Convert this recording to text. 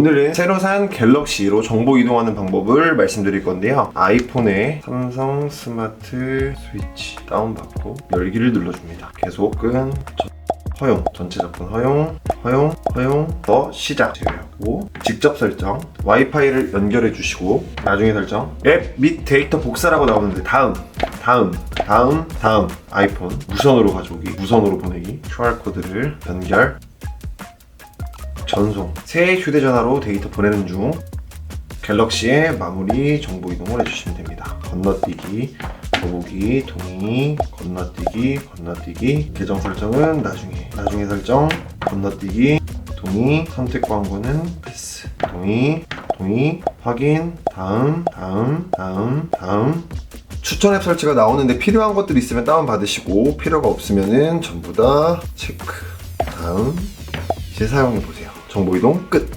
오늘은 새로 산 갤럭시로 정보 이동하는 방법을 말씀드릴 건데요. 아이폰에 삼성 스마트 스위치 다운받고 열기를 눌러줍니다. 계속 끈 저- 허용 전체 접근 허용 허용 허용 더 시작 제외하고 직접 설정 와이파이를 연결해 주시고 나중에 설정 앱 및 데이터 복사라고 나오는데 다음 다음 다음 다음 아이폰 무선으로 가져오기 무선으로 보내기 QR 코드를 연결 전송 새 휴대전화로 데이터 보내는 중 갤럭시의 마무리 정보 이동을 해주시면 됩니다. 건너뛰기, 더보기, 동의, 건너뛰기, 건너뛰기. 계정 설정은 나중에. 나중에 설정, 건너뛰기, 동의, 선택 광고는 패스. 동의, 동의, 확인, 다음, 다음, 다음, 다음. 추천 앱 설치가 나오는데 필요한 것들 있으면 다운 받으시고 필요가 없으면은 전부 다 체크. 다음 이제 사용해 보세요. 정보 이동 끝.